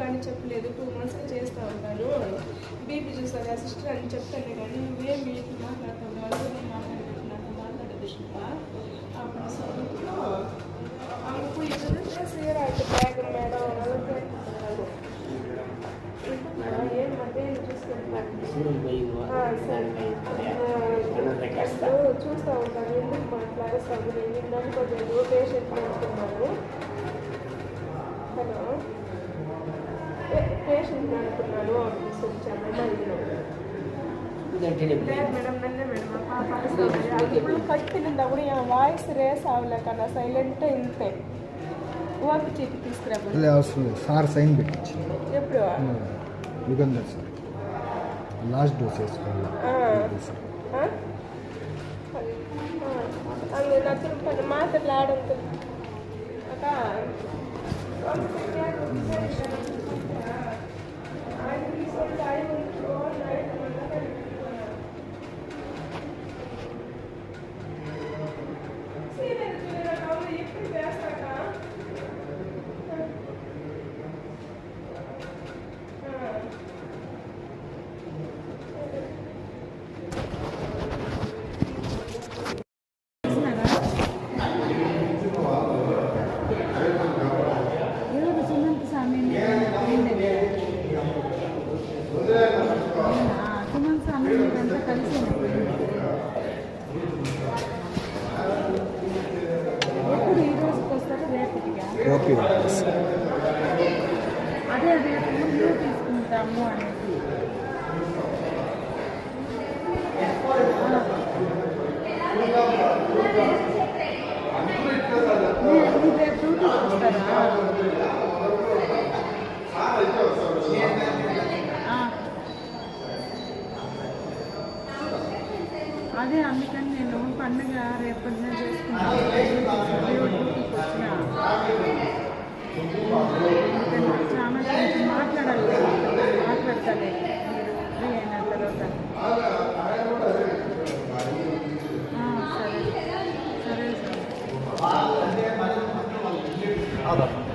కానీ చెప్పలేదు. టూ మంత్స్గా చేస్తూ ఉంటాను బీపీ చూస్తారు ఆ సిస్టర్ అని చెప్తాను కానీ నువ్వేం బీపీ మాట్లాడతావు వాళ్ళు నేను మాట్లాడలేదు. నాకు మాట్లాడదు అప్పుడు సొంతలో ఇది సీరాయిట్ బ్యాగ్ మేడం. వాళ్ళకి ఏం మధ్య చూసుకుంటాను చూస్తూ ఉంటాను. ఎందుకు మాట్లాడేస్తాను నేను అనుకోలేదు పేషెంట్ అనుకున్నాను హలో. పేషెంట్ అనుకున్నాను ఆఫీస్ వచ్చాను మేడం నన్నే మేడం ఇప్పుడు కట్టినిందా కూడా ఆ వాయిస్ రేస్ అవ్వలే కదా సైలెంట్ ఇంతే ఓపి చీటి తీసుకురా అవసరం సార్ సైన్ పెట్టించింది ఎప్పుడు యుగంధర్ సార్ లాస్ట్ డోస్ వేసుకోవాలి ఆడంతో కాపీ అదే రేపు ముందు తీసుకుంటాము మీరు రేపు డ్యూటీకి అదే అందుకని నేను పండుగ రేపటిన చేసుకున్నాను చాలా మాట్లాడాలి. మాట్లాడతాను ఫ్రీ అయిన తర్వాత సరే సరే. సార్